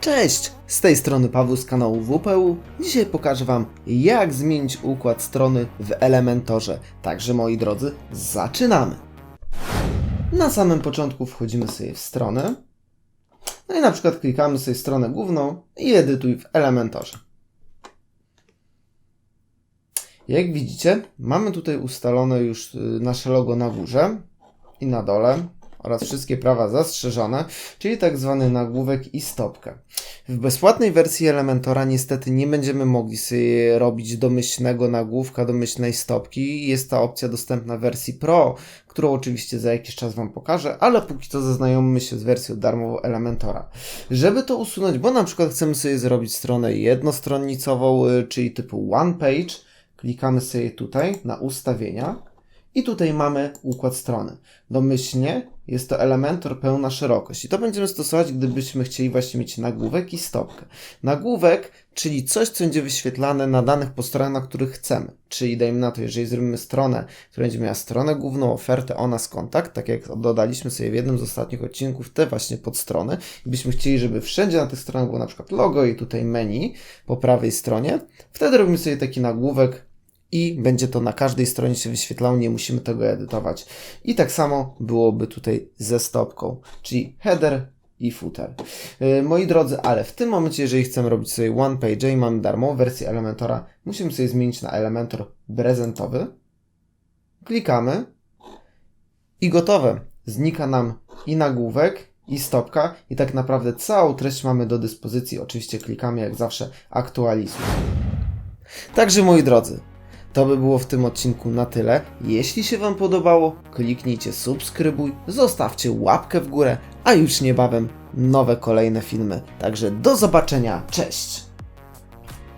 Cześć! Z tej strony Paweł z kanału WPU. Dzisiaj pokażę Wam, jak zmienić układ strony w Elementorze. Także moi drodzy, zaczynamy! Na samym początku wchodzimy sobie w stronę. No i na przykład klikamy sobie stronę główną i edytuj w Elementorze. Jak widzicie, mamy tutaj ustalone już y, nasze logo na górze i na dole oraz wszystkie prawa zastrzeżone, czyli tak zwany nagłówek i stopkę. W bezpłatnej wersji Elementora niestety nie będziemy mogli sobie robić domyślnego nagłówka, domyślnej stopki. Jest ta opcja dostępna w wersji Pro, którą oczywiście za jakiś czas Wam pokażę, ale póki co zaznajommy się z wersją darmową Elementora. Żeby to usunąć, bo na przykład chcemy sobie zrobić stronę jednostronnicową, y, czyli typu one page, klikamy sobie tutaj na ustawienia i tutaj mamy układ strony. Domyślnie jest to Elementor pełna szerokość i to będziemy stosować, gdybyśmy chcieli właśnie mieć nagłówek i stopkę. Nagłówek, czyli coś, co będzie wyświetlane na danych po stronach, na których chcemy. Czyli dajmy na to, jeżeli zrobimy stronę, która będzie miała stronę główną, ofertę o nas kontakt, tak jak dodaliśmy sobie w jednym z ostatnich odcinków te właśnie podstrony i byśmy chcieli, żeby wszędzie na tych stronach było na przykład logo i tutaj menu po prawej stronie, wtedy robimy sobie taki nagłówek i będzie to na każdej stronie się wyświetlało, nie musimy tego edytować. I tak samo byłoby tutaj ze stopką, czyli header i footer. Yy, moi drodzy, ale w tym momencie, jeżeli chcemy robić sobie one page i mamy darmową wersję Elementora, musimy sobie zmienić na Elementor prezentowy. Klikamy i gotowe. Znika nam i nagłówek, i stopka, i tak naprawdę całą treść mamy do dyspozycji. Oczywiście klikamy jak zawsze aktualizuj. Także moi drodzy, to by było w tym odcinku na tyle. Jeśli się Wam podobało, kliknijcie subskrybuj, zostawcie łapkę w górę, a już niebawem nowe kolejne filmy. Także do zobaczenia, cześć!